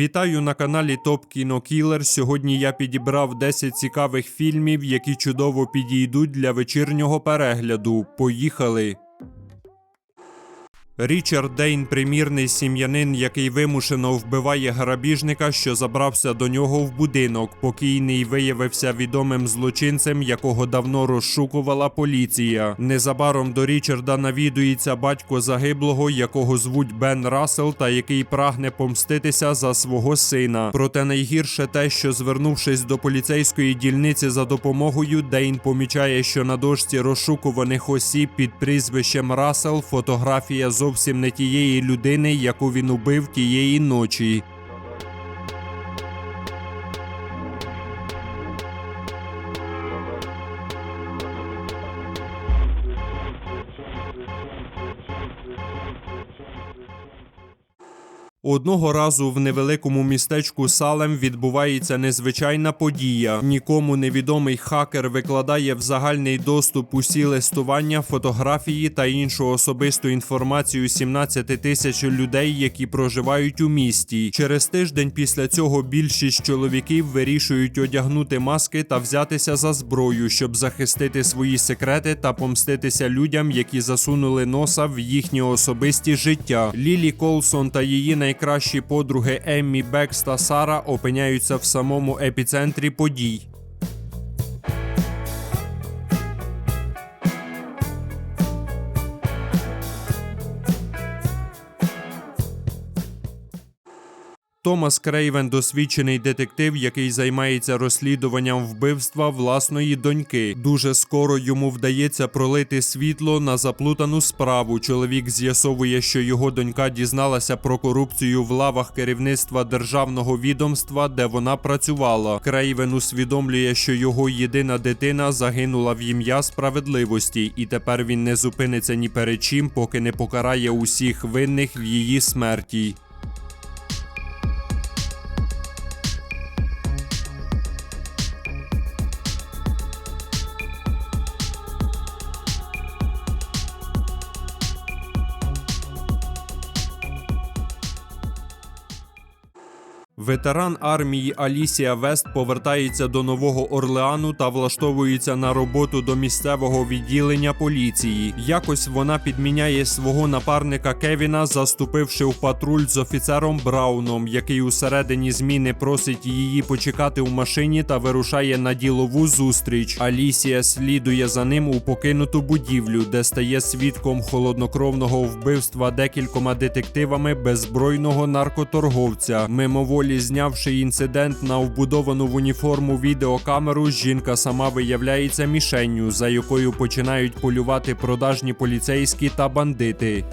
Вітаю на каналі Топ Кіно Кілер. Сьогодні я підібрав 10 цікавих фільмів, які чудово підійдуть для вечірнього перегляду. Поїхали! Річард Дейн примірний сім'янин, який вимушено вбиває грабіжника, що забрався до нього в будинок. Покійний виявився відомим злочинцем, якого давно розшукувала поліція. Незабаром до Річарда навідується батько загиблого, якого звуть Бен Рассел, та який прагне помститися за свого сина. Проте найгірше те, що звернувшись до поліцейської дільниці за допомогою, Дейн помічає, що на дошці розшукуваних осіб під прізвищем Рассел фотографія зовсім не тієї людини, яку він убив тієї ночі. Одного разу в невеликому містечку Салем відбувається незвичайна подія. Нікому невідомий хакер викладає в загальний доступ усі листування, фотографії та іншу особисту інформацію 17 тисяч людей, які проживають у місті. Через тиждень після цього більшість чоловіків вирішують одягнути маски та взятися за зброю, щоб захистити свої секрети та помститися людям, які засунули носа в їхні особисті життя. Лілі Колсон та її найкращі подруги Еммі Бекс та Сара опиняються в самому епіцентрі подій. Томас Крейвен досвідчений детектив, який займається розслідуванням вбивства власної доньки. Дуже скоро йому вдається пролити світло на заплутану справу. Чоловік з'ясовує, що його донька дізналася про корупцію в лавах керівництва державного відомства, де вона працювала. Крейвен усвідомлює, що його єдина дитина загинула в ім'я справедливості, і тепер він не зупиниться ні перед чим, поки не покарає усіх винних в її смерті. Ветеран армії Алісія Вест повертається до Нового Орлеану та влаштовується на роботу до місцевого відділення поліції. Якось вона підміняє свого напарника Кевіна, заступивши в патруль з офіцером Брауном, який у середині зміни просить її почекати в машині та вирушає на ділову зустріч. Алісія слідує за ним у покинуту будівлю, де стає свідком холоднокровного вбивства декількома детективами беззбройного наркоторговця. Мимоволі знявши інцидент на вбудовану в уніформу відеокамеру, жінка сама виявляється мішенню, за якою починають полювати продажні поліцейські та бандити.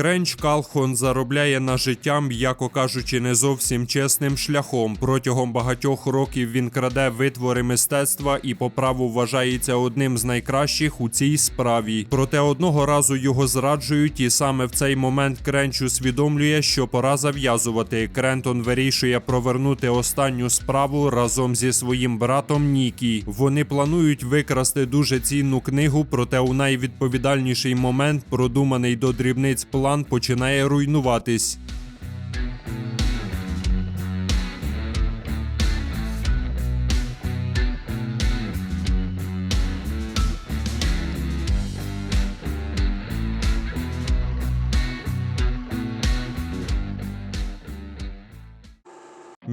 Кренч Калхон заробляє на життя, м'яко кажучи, не зовсім чесним шляхом. Протягом багатьох років він краде витвори мистецтва і по праву вважається одним з найкращих у цій справі. Проте одного разу його зраджують, і саме в цей момент Кренч усвідомлює, що пора зав'язувати. Крентон вирішує провернути останню справу разом зі своїм братом Нікі. Вони планують викрасти дуже цінну книгу, проте у найвідповідальніший момент продуманий до дрібниць план починає руйнуватись.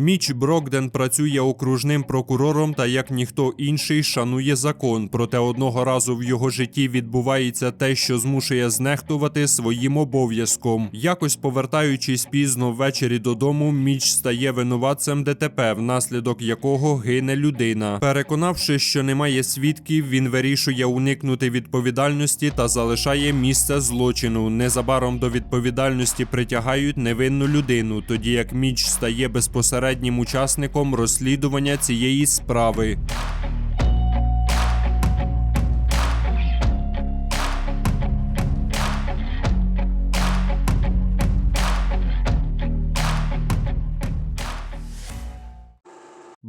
Міч Брокден працює окружним прокурором та як ніхто інший шанує закон. Проте одного разу в його житті відбувається те, що змушує знехтувати своїм обов'язком. Якось повертаючись пізно ввечері додому, міч стає винуватцем ДТП, внаслідок якого гине людина. Переконавши, що немає свідків, він вирішує уникнути відповідальності та залишає місце злочину. Незабаром до відповідальності притягають невинну людину, тоді як міч стає безпосереднім учасником розслідування цієї справи.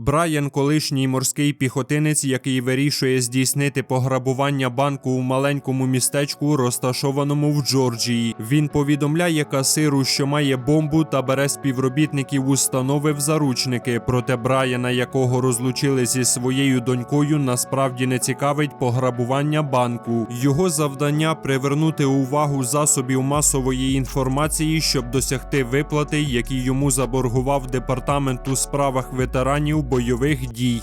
Брайан, колишній морський піхотинець, який вирішує здійснити пограбування банку у маленькому містечку, розташованому в Джорджії. Він повідомляє касиру, що має бомбу та бере співробітників установи в заручники. Проте Брайана, якого розлучили зі своєю донькою, насправді не цікавить пограбування банку. Його завдання привернути увагу засобів масової інформації, щоб досягти виплати, які йому заборгував департамент у справах ветеранів бойових дій.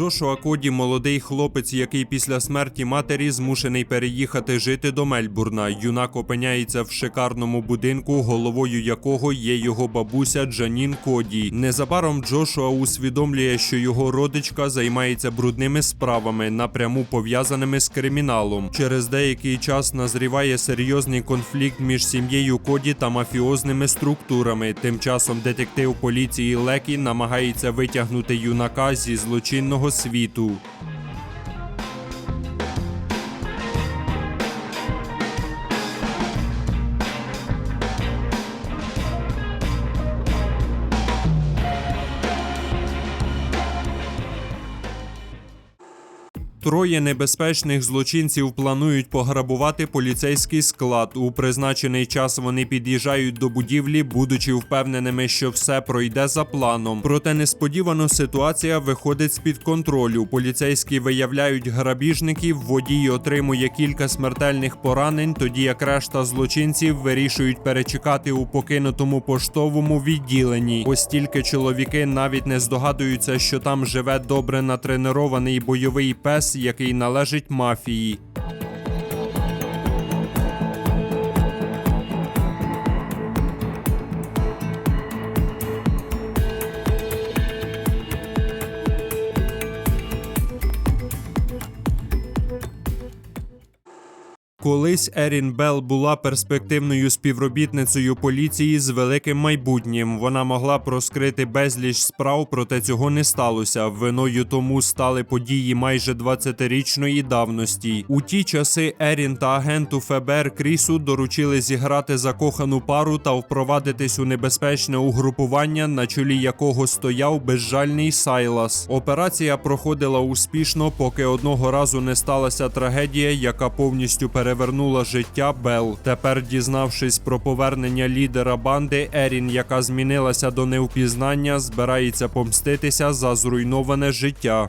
Джошуа Коді молодий хлопець, який після смерті матері змушений переїхати жити до Мельбурна. Юнак опиняється в шикарному будинку, головою якого є його бабуся Джанін Коді. Незабаром Джошуа усвідомлює, що його родичка займається брудними справами, напряму пов'язаними з криміналом. Через деякий час назріває серйозний конфлікт між сім'єю Коді та мафіозними структурами. Тим часом детектив поліції Лекі намагається витягнути юнака зі злочинного світу. Троє небезпечних злочинців планують пограбувати поліцейський склад. У призначений час вони під'їжджають до будівлі, будучи впевненими, що все пройде за планом. Проте несподівано ситуація виходить з-під контролю. Поліцейські виявляють грабіжників, водій отримує кілька смертельних поранень, тоді як решта злочинців вирішують перечекати у покинутому поштовому відділенні. Ось тільки чоловіки навіть не здогадуються, що там живе добре натренований бойовий пес, який належить мафії. Колись Ерін Белл була перспективною співробітницею поліції з великим майбутнім. Вона могла б розкрити безліч справ, проте цього не сталося. Виною тому стали події майже 20-річної давності. У ті часи Ерін та агенту ФБР Крісу доручили зіграти закохану пару та впровадитись у небезпечне угрупування, на чолі якого стояв безжальний Сайлас. Операція проходила успішно, поки одного разу не сталася трагедія, яка повністю перевернула життя Бел. Тепер, дізнавшись про повернення лідера банди, Ерін, яка змінилася до невпізнання, збирається помститися за зруйноване життя.